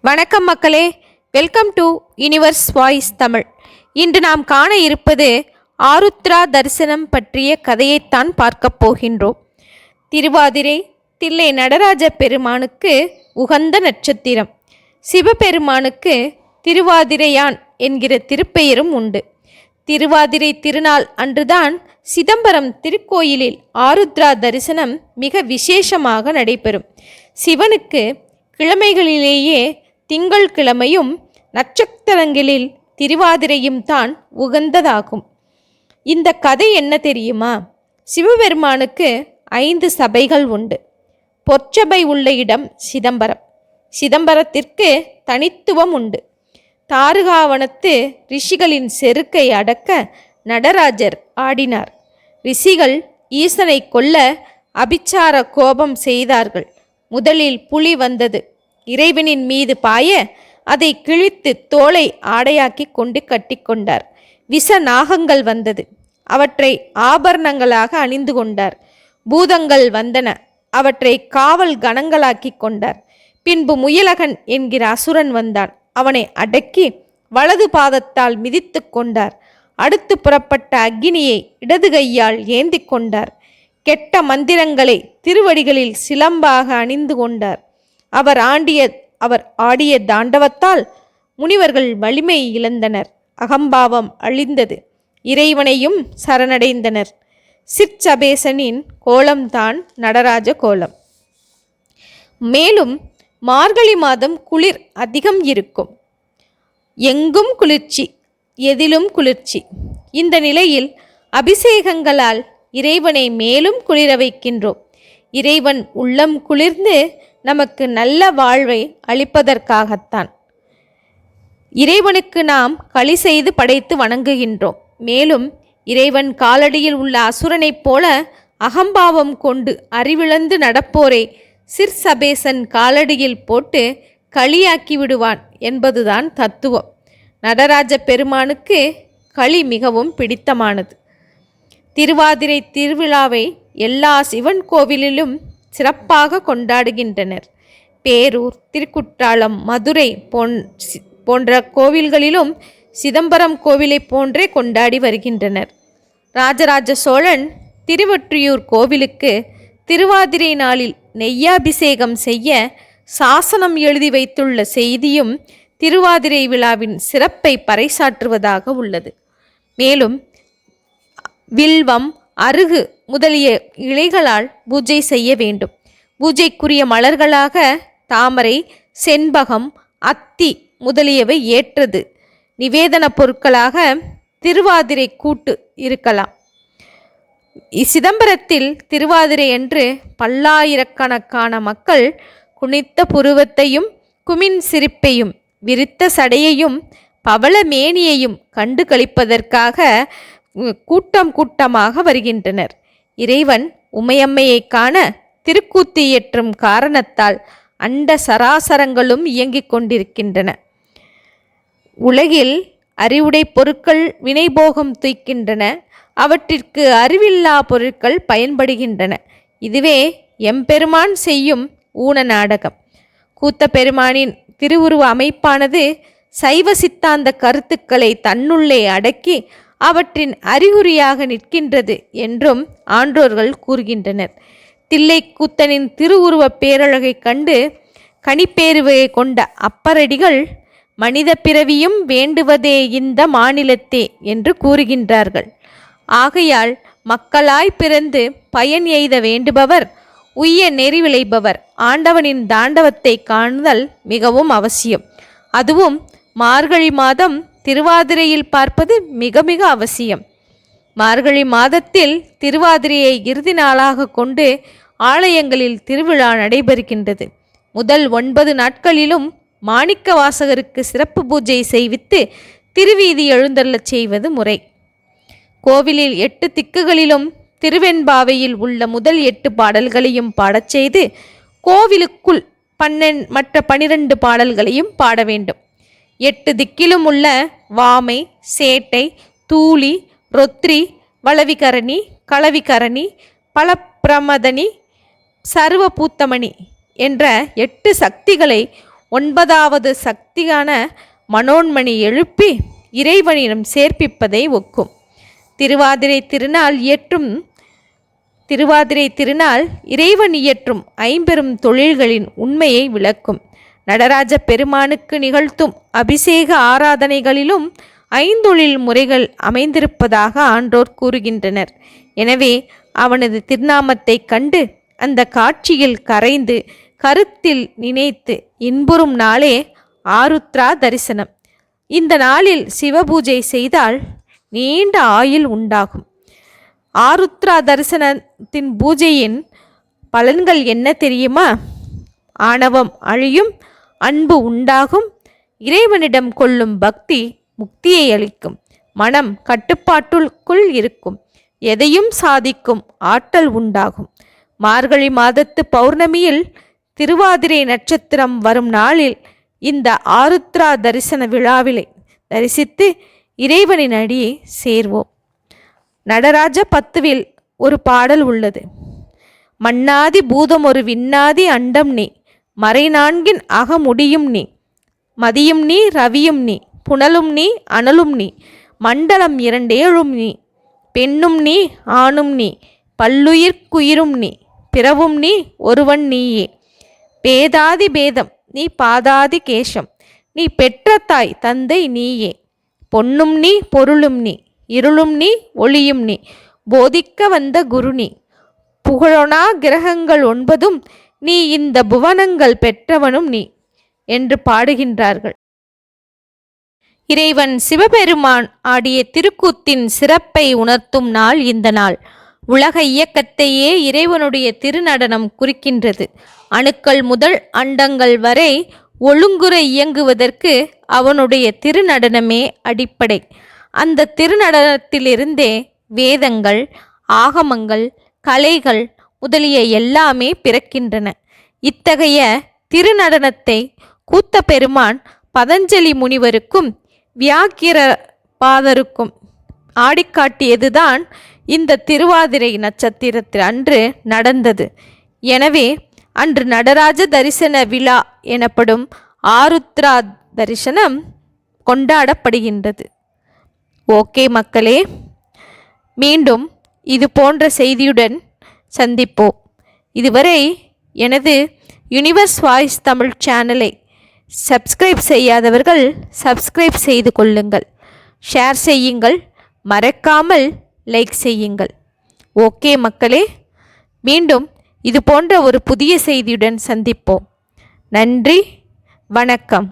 வணக்கம் மக்களே. Welcome to universe voice Tamil இன்று நாம் காண இருப்பது ஆருத்ரா தரிசனம் பற்றிய கதையைத்தான் பார்க்கப் போகின்றோம். திருவாதிரை தில்லை நடராஜ பெருமானுக்கு உகந்த நட்சத்திரம். சிவபெருமானுக்கு திருவாதிரையான் என்கிற திருப்பெயரும் உண்டு. திருவாதிரை திருநாள் அன்றுதான் சிதம்பரம் திருக்கோயிலில் ஆருத்ரா தரிசனம் மிக விசேஷமாக நடைபெறும். சிவனுக்கு கிழமைகளிலேயே திங்கள் கிழமையும் நட்சத்திரங்களில் திருவாதிரையும் தான் உகந்ததாகும். இந்த கதை என்ன தெரியுமா? சிவபெருமானுக்கு ஐந்து சபைகள் உண்டு. பொற்சபை உள்ள இடம் சிதம்பரம். சிதம்பரத்திற்கு தனித்துவம் உண்டு. தாருகாவனத்து ரிஷிகளின் செருக்கை அடக்க நடராஜர் ஆடினார். ரிஷிகள் ஈசனை கொல்ல அபிச்சார கோபம் செய்தார்கள். முதலில் புலி வந்தது. இறைவனின் மீது பாய அதை கிழித்து தோலை ஆடையாக்கி கொண்டு கட்டிக்கொண்டார் விஷ நாகங்கள் வந்தது. அவற்றை ஆபரணங்களாக அணிந்து கொண்டார். பூதங்கள் வந்தன. அவற்றை காவல் கணங்களாக்கி கொண்டார். பின்பு முயலகன் என்கிற அசுரன் வந்தான். அவனை அடக்கி வலது பாதத்தால் மிதித்து கொண்டார். அடுத்து புறப்பட்ட அக்கினியை இடது கையால் ஏந்தி கொண்டார். கெட்ட மந்திரங்களை திருவடிகளில் சிலம்பாக அணிந்து கொண்டார். அவர் ஆண்டிய அவர் ஆடிய தாண்டவத்தால் முனிவர்கள் வலிமை இழந்தனர். அகம்பாவம் அழிந்தது. இறைவனையும் சரணடைந்தனர். சிற்சபேசனின் கோலம்தான் நடராஜ கோலம். மேலும் மார்கழி மாதம் குளிர் அதிகம் இருக்கும். எங்கும் குளிர்ச்சி எதிலும் குளிர்ச்சி. இந்த நிலையில் அபிஷேகங்களால் இறைவனை மேலும் குளிர வைக்கின்றோம் இறைவன் உள்ளம் குளிர்ந்து நமக்கு நல்ல வாழ்வை அளிப்பதற்காகத்தான். இறைவனுக்கு நாம் களி செய்து படைத்து வணங்குகின்றோம். மேலும் இறைவன் காலடியில் உள்ள அசுரனைப் போல அகம்பாவம் கொண்டு அறிவிழந்து நடப்போரை சிற்சபேசன் காலடியில் போட்டு களியாக்கி விடுவான் என்பதுதான் தத்துவம். நடராஜ பெருமானுக்கு களி மிகவும் பிடித்தமானது. திருவாதிரை திருவிழாவை எல்லா சிவன் கோவிலிலும் சிறப்பாக கொண்டாடுகின்றனர். பேரூர் திருக்குற்றாலம் மதுரை போன் சி- போன்ற கோவில்களிலும் சிதம்பரம் கோவிலை போன்றே கொண்டாடி வருகின்றனர். ராஜராஜ சோழன் திருவொற்றியூர் கோவிலுக்கு திருவாதிரை நாளில் நெய்யாபிஷேகம் செய்ய சாசனம் எழுதி வைத்துள்ள செய்தியும் திருவாதிரை விழாவின் சிறப்பை பறைசாற்றுவதாக உள்ளது. மேலும் வில்வம் அருகு முதலிய இலைகளால் பூஜை செய்ய வேண்டும். பூஜைக்குரிய மலர்களாக தாமரை செண்பகம் அத்தி முதலியவை ஏற்றது. நிவேதன பொருட்களாக திருவாதிரை கூட்டு இருக்கலாம். சிதம்பரத்தில் திருவாதிரை அன்று பல்லாயிரக்கணக்கான மக்கள் குனித்த புருவத்தையும் குமின் சிரிப்பையும் விரித்த சடையையும் பவள மேனியையும் கண்டு கழிப்பதற்காக கூட்டம் கூட்டமாக வருகின்றனர். இறைவன் உமையம்மையைக் காண திருக்கூத்து இயற்றும் காரணத்தால் அண்ட சராசரங்களும் இயங்கிக் கொண்டிருக்கின்றன. உலகில் அறிவுடை பொருட்கள் வினைபோகம் துய்க்கின்றன அவற்றிற்கு அறிவில்லா பொருட்கள் பயன்படுகின்றன. இதுவே எம்பெருமான் செய்யும் ஊன நாடகம். கூத்த பெருமானின் திருவுருவ அமைப்பானது சைவ சித்தாந்த கருத்துக்களை தன்னுள்ளே அடக்கி அவற்றின் அறிகுறியாக நிற்கின்றது என்றும் ஆன்றோர்கள் கூறுகின்றனர். தில்லை கூத்தனின் திருவுருவப் பேரழகைக் கண்டு கனிப்பேருவையை கொண்ட அப்பரடிகள் மனித பிறவியும் வேண்டுவதே இந்த மாநிலத்தே என்று கூறுகின்றார்கள். ஆகையால் மக்களாய் பிறந்து பயன் எய்த வேண்டுபவர் உய்ய நெறி விளைபவர் ஆண்டவனின் தாண்டவத்தை காணுதல் மிகவும் அவசியம். அதுவும் மார்கழி மாதம் திருவாதிரையில் பார்ப்பது மிக மிக அவசியம். மார்கழி மாதத்தில் திருவாதிரையை இறுதி நாளாக கொண்டு ஆலயங்களில் திருவிழா நடைபெறுகின்றது. முதல் ஒன்பது நாட்களிலும் மாணிக்க வாசகருக்கு சிறப்பு பூஜை செய்வித்து திருவீதி எழுந்தள்ளச் செய்வது முறை. கோவிலில் எட்டு திக்குகளிலும் திருவெண்பாவையில் உள்ள முதல் எட்டு பாடல்களையும் பாடச் செய்து கோவிலுக்குள் பன்னெண் மற்ற பனிரெண்டு பாடல்களையும் பாட வேண்டும். எட்டு திக்கிலும் உள்ள வாமை சேட்டை தூளி ரொத்ரி வளவிகரணி களவிகரணி பலப்பிரமதனி சர்வபூத்தமணி என்ற எட்டு சக்திகளை ஒன்பதாவது சக்தியான மனோன்மணி எழுப்பி இறைவனிடம் சேர்ப்பிப்பதை ஒக்கும். திருவாதிரை திருநாள் இயற்றும் திருவாதிரை திருநாள் இறைவன் இயற்றும் ஐம்பெரும் தொழில்களின் உண்மையை விளக்கும். நடராஜ பெருமானுக்கு நிகழ்த்தும் அபிஷேக ஆராதனைகளிலும் ஐந்தொழில் முறைகள் அமைந்திருப்பதாக ஆன்றோர் கூறுகின்றனர். எனவே அவனது திருநாமத்தைக் கண்டு அந்த காட்சியில் கரைந்து கருத்தில் நினைத்து இன்புறும் நாளே ஆருத்ரா தரிசனம். இந்த நாளில் சிவபூஜை செய்தால் நீண்ட ஆயுள் உண்டாகும். ஆருத்ரா தரிசனத்தின் பூஜையின் பலன்கள் என்ன தெரியுமா? ஆணவம் அழியும் அன்பு உண்டாகும். இறைவனிடம் கொள்ளும் பக்தி முக்தியை அளிக்கும். மனம் கட்டுப்பாட்டுக்குள் இருக்கும். எதையும் சாதிக்கும் ஆற்றல் உண்டாகும். மார்கழி மாதத்து பௌர்ணமியில் திருவாதிரை நட்சத்திரம் வரும் நாளில் இந்த ஆருத்ரா தரிசன விழாவிலை தரிசித்து இறைவனின் அடியை சேர்வோம். நடராஜ பத்துவில் ஒரு பாடல் உள்ளது. மன்னாதி பூதம் ஒரு விண்ணாதி அண்டம் நீ. மறை நான்கின் அகமுடியும் நீ மதியும் நீ ரவியும் நீ புனலும் நீ அனலும் நீ மண்டலம் இரண்டேழும் நீ பெண்ணும் நீ ஆணும் நீ பல்லுயிர்க்குயிரும் நீ பிறவும் நீ ஒருவன் நீயே. பேதாதி பேதம் நீ பாதாதி கேசம் நீ பெற்ற தாய் தந்தை நீயே. பொன்னும் நீ பொருளும் நீ இருளும் நீ ஒளியும் நீ போதிக்க வந்த குரு நீ. புகழொனா கிரகங்கள் ஒன்பதும் நீ இந்த புவனங்கள் பெற்றவனும் நீ என்று பாடுகின்றார்கள். இறைவன் சிவபெருமான் ஆடிய திருக்கூத்தின் சிறப்பை உணர்த்தும் நாள் இந்த நாள். உலக இயக்கத்தையே இறைவனுடைய திருநடனம் குறிக்கின்றது. அணுக்கள் முதல் அண்டங்கள் வரை ஒழுங்குற இயங்குவதற்கு அவனுடைய திருநடனமே அடிப்படை. அந்த திருநடனத்திலிருந்தே வேதங்கள் ஆகமங்கள் கலைகள் முதலிய எல்லாமே பிறக்கின்றன. இத்தகைய திருநடனத்தை கூத்த பெருமான் பதஞ்சலி முனிவருக்கும் வியாக்கிர பாதருக்கும் ஆடிக்காட்டியதுதான் இந்த திருவாதிரை நட்சத்திரத்தில் அன்று நடந்தது. எனவே அன்று நடராஜ தரிசன விழா எனப்படும் ஆருத்ரா தரிசனம் கொண்டாடப்படுகின்றது. ஓகே மக்களே மீண்டும் இது போன்ற செய்தியுடன் சந்திப்போம் இதுவரை எனது யுனிவர்ஸ் வாய்ஸ் தமிழ் சேனலை சப்ஸ்கிரைப் செய்யாதவர்கள் சப்ஸ்கிரைப் செய்து கொள்ளுங்கள். ஷேர் செய்யுங்கள். மறக்காமல் லைக் செய்யுங்கள். ஓகே மக்களே மீண்டும் இது போன்ற ஒரு புதிய செய்தியுடன் சந்திப்போம். நன்றி வணக்கம்.